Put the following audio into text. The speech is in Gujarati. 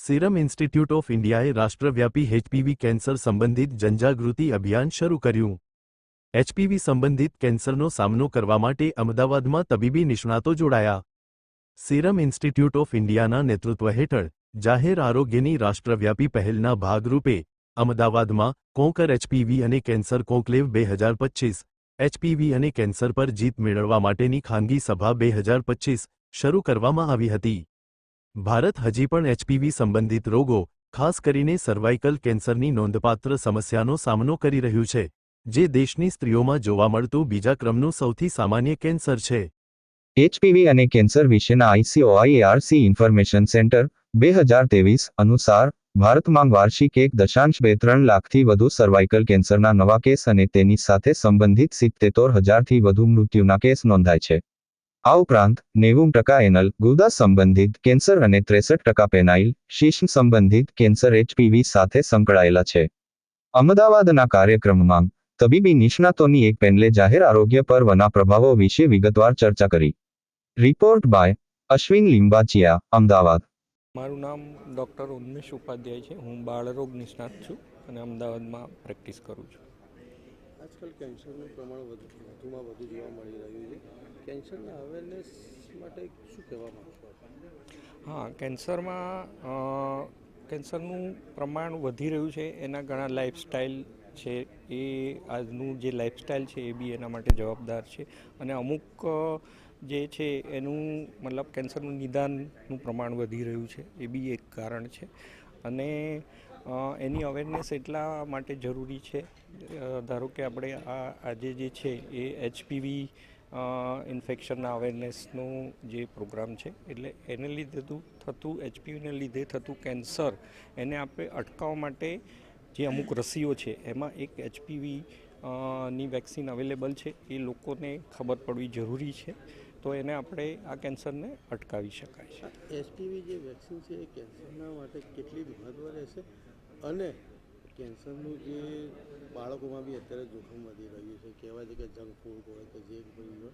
સિરમ ઇન્સ્ટિટ્યૂટ ઓફ ઇન્ડિયાએ રાષ્ટ્રવ્યાપી એચપીવી કેન્સર સંબંધિત જનજાગૃતિ અભિયાન શરૂ કર્યું. એચપીવી સંબંધિત કેન્સરનો સામનો કરવા માટે અમદાવાદમાં તબીબી નિષ્ણાતો જોડાયા. સિરમ ઇન્સ્ટિટ્યૂટ ઓફ ઇન્ડિયાના નેતૃત્વ હેઠળ જાહેર આરોગ્યની રાષ્ટ્રવ્યાપી પહેલના ભાગરૂપે અમદાવાદમાં કોંકર એચપીવી અને કેન્સર કોંકલેવ બે હજાર પચ્ચીસ એચપીવી અને કેન્સર પર જીત મેળવવા માટેની ખાનગી સભા બે હજાર પચ્ચીસ શરૂ કરવામાં આવી હતી. ભારત હજી પણ એચપીવી સંબંધિત રોગો, ખાસ કરીને સર્વાઇકલ કેન્સરની નોંધપાત્ર સમસ્યાનો સામનો કરી રહ્યું છે, જે દેશની સ્ત્રીઓમાં જોવા મળતું બીજા ક્રમનું સૌથી સામાન્ય કેન્સર છે. એચપીવી અને કેન્સર વિશેના આઈસીઓઆઈએઆરસી ઇન્ફોર્મેશન સેન્ટર, બે હજાર ત્રેવીસ અનુસાર, ભારતમાં વાર્ષિક એક દશાંશ બે ત્રણ લાખથી વધુ સર્વાઇકલ કેન્સરના નવા કેસ અને તેની સાથે સંબંધિત સિત્તેતોર હજારથી વધુ મૃત્યુના કેસ નોંધાય છે. આ ઉપરાંત, નેવું ટકા એનલ ગુદા સંબંધિત કેન્સર અને ત્રેસઠ ટકા પેનાઇલ, શીશ સંબંધિત કેન્સર એચપીવી સાથે સંકળાયેલા છે. અમદાવાદના કાર્યક્રમમાં, તબીબી નિષ્ણાતોની એક પેનલે જાહેર આરોગ્ય પર વના પ્રભાવો વિશે વિગતવાર ચર્ચા કરી. Report by, Ashwin Limbachiya, Ahmedabad. મારું નામ ડૉક્ટર ઉન્મેશ ઉપાધ્યાય છે. હું બાળરોગ નિષ્ણાત છું અને અમદાવાદમાં પ્રેક્ટિસ કરું છું. આજકાલ કેન્સરનું પ્રમાણ વધુ, વધુમાં વધુ જોવા મળી રહ્યું છે. કેન્સરના અવેરનેસ માટે શું કહેવા માગશો હા, કેન્સરમાં કેન્સરનું પ્રમાણ વધી રહ્યું છે. એના ઘણા લાઈફસ્ટાઈલ છે. એ આજનું જે લાઈફસ્ટાઈલ છે એ બી એના માટે જવાબદાર છે. અને અમુક જે છે એનું મતલબ કેન્સરનું નિદાનનું પ્રમાણ વધી રહ્યું છે. એ બી એક કારણ છે. અને એની અવેરનેસ એટલા માટે જરૂરી છે ધારો કે આપણે આ, આજે જે છે એ એચપીવી ઇન્ફેક્શનના અવેરનેસનો જે પ્રોગ્રામ છે, એટલે એને લીધે થતું એચપીવીને લીધે થતું કેન્સર એને આપણે અટકાવવા માટે જે અમુક રસીઓ છે, એમાં એક એચપીવી ની વેક્સિન અવેલેબલ છે, એ લોકોને ખબર પડવી જરૂરી છે. તો એને આપણે આ કેન્સરને અટકાવી શકાય છે. એચપીવી જે વેક્સિન છે એ કેન્સરના માટે કેટલી મહત્વ રહેશે? અને કેન્સરનું જે બાળકોમાં બી અત્યારે જોખમ વધી રહ્યું છે, કહેવાય છે કે જંક ફૂડ હોય કે જે કોઈ હોય